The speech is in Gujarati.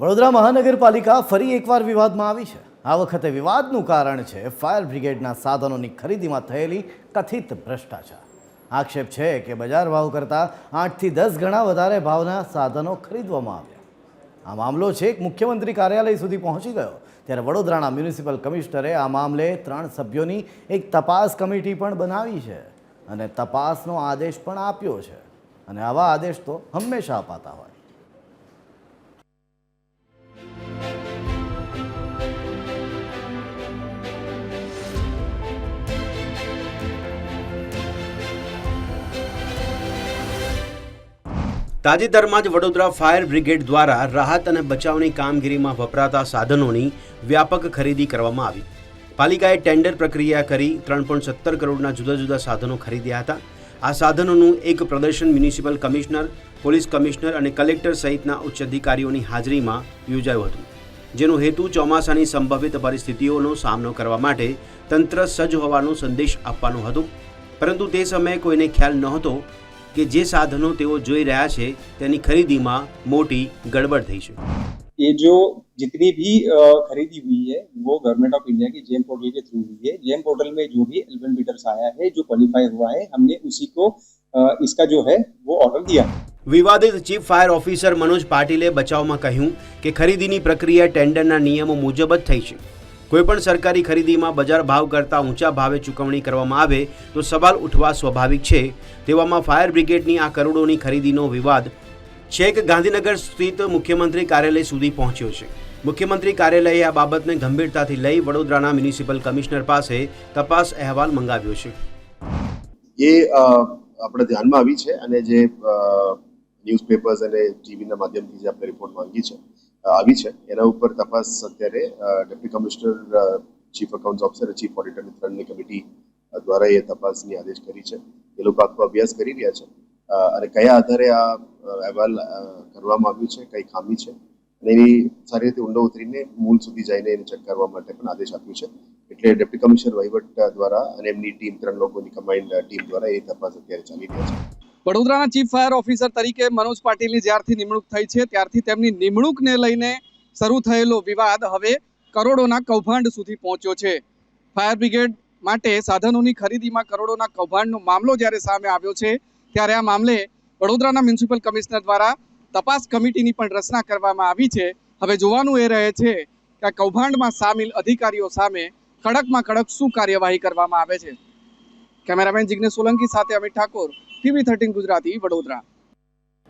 વડોદરા મહાનગરપાલિકા ફરી એકવાર વિવાદમાં આવી છે. આ વખતે વિવાદનું કારણ છે, ફાયર બ્રિગેડના સાધનોની ખરીદીમાં થયેલી કથિત ભ્રષ્ટાચાર. આક્ષેપ છે કે બજાર ભાવ કરતાં આઠથી દસ ગણા વધારે ભાવના સાધનો ખરીદવામાં આવ્યા. આ મામલો છેક મુખ્યમંત્રી કાર્યાલય સુધી પહોંચી ગયો. ત્યારે વડોદરાના મ્યુનિસિપલ કમિશનરે આ મામલે ત્રણ સભ્યોની એક તપાસ કમિટી પણ બનાવી છે અને તપાસનો આદેશ પણ આપ્યો છે. અને આવા આદેશ તો હંમેશા અપાતા હોય. તાજેતરમાં જ વડોદરા ફાયર બ્રિગેડ દ્વારા રાહત અને બચાવની કામગીરીમાં વપરાતા સાધનોની વ્યાપક ખરીદી કરવામાં આવી. પાલિકાએ ટેન્ડર પ્રક્રિયા કરી ત્રણ પોઈન્ટ સત્તર કરોડના જુદા જુદા સાધનો ખરીદ્યા હતા. આ સાધનોનું એક પ્રદર્શન મ્યુનિસિપલ કમિશનર, પોલીસ કમિશનર અને કલેક્ટર સહિતના ઉચ્ચ અધિકારીઓની હાજરીમાં યોજાયું હતું. જેનો હેતુ ચોમાસાની સંભવિત પરિસ્થિતિઓનો સામનો કરવા માટે તંત્ર સજ્જ હોવાનો સંદેશ આપવાનો હતો. પરંતુ તે સમયે કોઈને ખ્યાલ નહોતો કે જે સાધનો તેઓ જોઈ રહ્યા છે તેની ખરીદીમાં મોટી ગડબડ થઈ છે ये जो जितनी भी अ, खरीदी हुई है वो गवर्नमेंट ऑफ इंडिया की जेम पोर्टल के थ्रू हुई है जेम पोर्टल में जो भी एलिमेंट मीटर्स आया है जो क्वालिफाई हुआ है हमने उसी को अ, इसका जो है वो ऑर्डर दिया વિવાદિત ચીફ ફાયર ઓફિસર મનોજ પાટીલે બચાવમાં કહ્યું કે ખરીદીની પ્રક્રિયા ટેન્ડરના નિયમો મુજબ જ થઈ છે કોઈપણ સરકારી ખરીદીમાં બજાર ભાવ કરતાં ઊંચા ભાવે ચૂકવણી કરવામાં આવે તો સવાલ ઉઠવા સ્વાભાવિક છે. તેવામાં ફાયર બ્રિગેડની આ કરોડોની ખરીદીનો વિવાદ છેક ગાંધીનગર સ્થિત મુખ્યમંત્રી કાર્યાલય સુધી પહોંચ્યો છે. મુખ્યમંત્રી કાર્યાલયે આ બાબતને ગંભીરતાથી લઈ વડોદરાના મ્યુનિસિપલ કમિશનર પાસે તપાસ અહેવાલ મંગાવ્યો છે. એ આપણે ધ્યાનમાં આવી છે અને જે ન્યૂઝપેપર્સ અને ટીવીના માધ્યમથી જે આપણે રિપોર્ટ માંગી છે આવી છે. એના ઉપર તપાસ અત્યારે deputy commissioner chief account officer chief ઓડિટરની ત્રણની કમિટી દ્વારા એ તપાસની આદેશ કરી છે. એ લોકો આખો અભ્યાસ કરી રહ્યા છે. અને કયા આધારે આ અહેવાલ કરવામાં આવ્યું છે, કઈ ખામી છે? અને એની સારી રીતે ઊંડો ઉતરીને મૂળ સુધી જઈને એને ચેક કરવા માટે પણ આદેશ આપ્યો છે. એટલે ડેપ્યુટી કમિશનર વહીવટ દ્વારા અને એમની ટીમ, ત્રણ લોકોની કમાઇન્ડ ટીમ દ્વારા એ તપાસ અત્યારે ચાલી રહી છે. વડોદરાના ચીફ ફાયર ઓફિસર તરીકે મનોજ પાટીલની જ્યારથી નિમણૂક થઈ છે, ત્યારથી તેમની નિમણૂકને લઈને શરૂ થયેલો વિવાદ હવે કરોડોના કૌભાંડ સુધી પહોંચ્યો છે. ફાયર બ્રિગેડ માટે સાધનોની ખરીદીમાં કરોડોના કૌભાંડનો મામલો જ્યારે સામે આવ્યો છે, ત્યારે આ મામલે વડોદરાના મ્યુનિસિપલ કમિશનર દ્વારા તપાસ કમિટીની પણ રચના કરવામાં આવી છે. હવે જોવાનું એ રહે છે કે આ કૌભાંડમાં સામેલ અધિકારીઓ સામે કડકમાં કડક શું કાર્યવાહી કરવામાં આવે છે. કેમેરામેન જિગ્નેશ સોલંકી સાથે અમિત ઠાકોર ટીવી થર્ટીન ગુજરાતી વડોદરા.